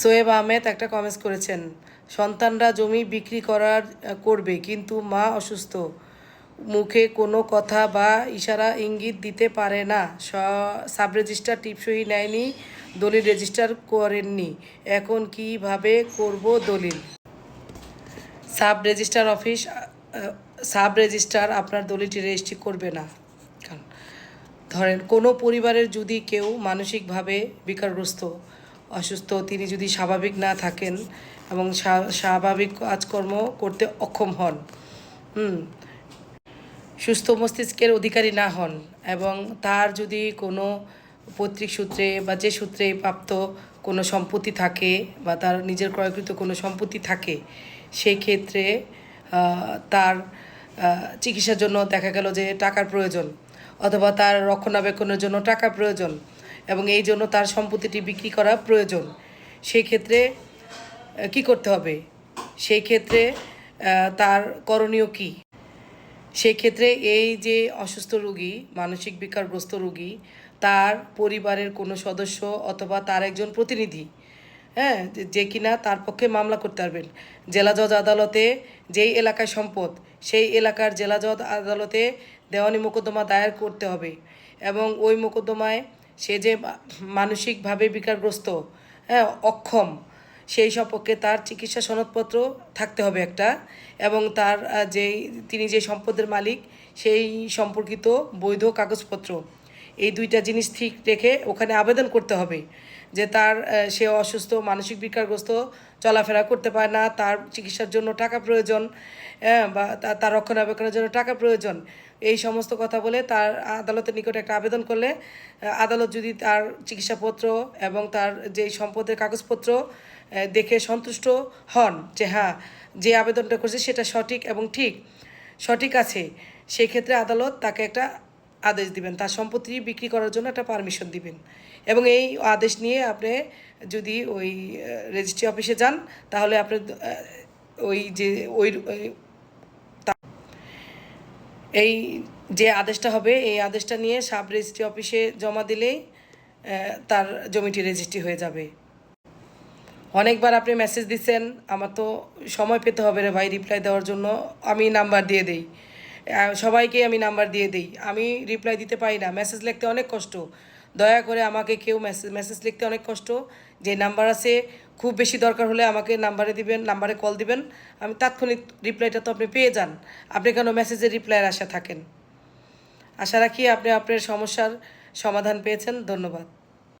সোয়েব আহমেদ একটা কমেন্টস করেছেন, সন্তানরা জমি বিক্রি করার, করবে, কিন্তু মা অসুস্থ। মুখে কোনো কথা বা ইশারা ইঙ্গিত দিতে পারে না। সাব রেজিস্টার টিপসই নেয়নি, দলিল রেজিস্টার করেননি। এখন কীভাবে করব দলিল? Sub register office sub register আপনার দলিলটি রেজিস্ট্রি করবে না। ধরেন, কোনো পরিবারের যদি কেউ মানসিকভাবে বিকারগ্রস্ত অসুস্থ, তিনি যদি স্বাভাবিক না থাকেন এবং স্বাভাবিক কাজকর্ম করতে অক্ষম হন, হুম, সুস্থ মস্তিষ্কের অধিকারী না হন এবং তার যদি কোনো পৈতৃক সূত্রে বা যে সূত্রে প্রাপ্ত কোনো সম্পত্তি থাকে বা তার নিজের ক্রয়কৃত কোনো সম্পত্তি থাকে সেই ক্ষেত্রে তার চিকিৎসার জন্য দেখা গেল যে টাকার প্রয়োজন অথবা তার রক্ষণাবেক্ষণের জন্য টাকা প্রয়োজন। এবং এই জন্য তার সম্পত্তিটি বিক্রি করা প্রয়োজন। সেই ক্ষেত্রে কি করতে হবে? সেই ক্ষেত্রে তার করণীয় কী? সেই ক্ষেত্রে এই যে অসুস্থ রোগী, মানসিক বিকারগ্রস্ত রোগী, তার পরিবারের কোনো সদস্য অথবা তার একজন প্রতিনিধি হ্যাঁ যে- কিনা তার পক্ষে মামলা করতে পারবেন। জেলা জজ আদালতে যেই এলাকায় সম্পদ, সেই এলাকার জেলা জজ আদালতে দেওয়ানি মোকদ্দমা দায়ের করতে হবে এবং ওই মোকদ্দমায় সে যে মানসিকভাবে বিকারগ্রস্ত হ্যাঁ অক্ষম, সেই সপক্ষে তার চিকিৎসা সনদপত্র থাকতে হবে একটা এবং তার যে যেই, তিনি যে সম্পদের মালিক, সেই সম্পর্কিত বৈধ কাগজপত্র এই দুইটা জিনিস ঠিক রেখে ওখানে আবেদন করতে হবে যে তার সে অসুস্থ, মানসিক বিকারগ্রস্ত, চলাফেরা করতে পারে না, তার চিকিৎসার জন্য টাকা প্রয়োজন হ্যাঁ বা তার রক্ষণাবেক্ষণের জন্য টাকা প্রয়োজন। এই সমস্ত কথা বলে তার আদালতের নিকটে একটা আবেদন করলে আদালত যদি তার চিকিৎসাপত্র এবং তার যেই সম্পদের কাগজপত্র দেখে সন্তুষ্ট হন যে হ্যাঁ যে আবেদনটা করছে সেটা সঠিক এবং ঠিক, সঠিক আছে সেই ক্ষেত্রে আদালত তাকে একটা আদেশ দিবেন, তার সম্পত্তি বিক্রি করার জন্য একটা পারমিশন দিবেন। এবং এই আদেশ নিয়ে আপনি যদি ওই রেজিস্ট্রি অফিসে যান, তাহলে আপনি ওই যে, ওই এই যে আদেশটা হবে, এই আদেশটা নিয়ে সাব রেজিস্ট্রি অফিসে জমা দিলেই তার জমিটি রেজিস্ট্রি হয়ে যাবে। অনেকবার আপনি মেসেজ দিচ্ছেন, আমার তো সময় পেতে হবে রে ভাই রিপ্লাই দেওয়ার জন্য, আমি নাম্বার দিয়ে দেই। আহ, সবাইকে আমি নাম্বার দিয়ে দিই। আমি রিপ্লাই দিতে পারি না। মেসেজ লিখতে অনেক কষ্ট। দয়া করে আমাকে কেউ মেসেজ মেসেজ লিখতে অনেক কষ্ট। যে নাম্বার আছে খুব বেশি দরকার হলে আমাকে নাম্বারে দিবেন নাম্বারে কল দিবেন। আমি তাৎক্ষণিক রিপ্লাইটা তো আপনি পেয়ে যান। আপনি কেন মেসেজের রিপ্লাইয়ের আশা থাকেন? আশা রাখি আপনি আপনার সমস্যার সমাধান পেয়েছেন। ধন্যবাদ।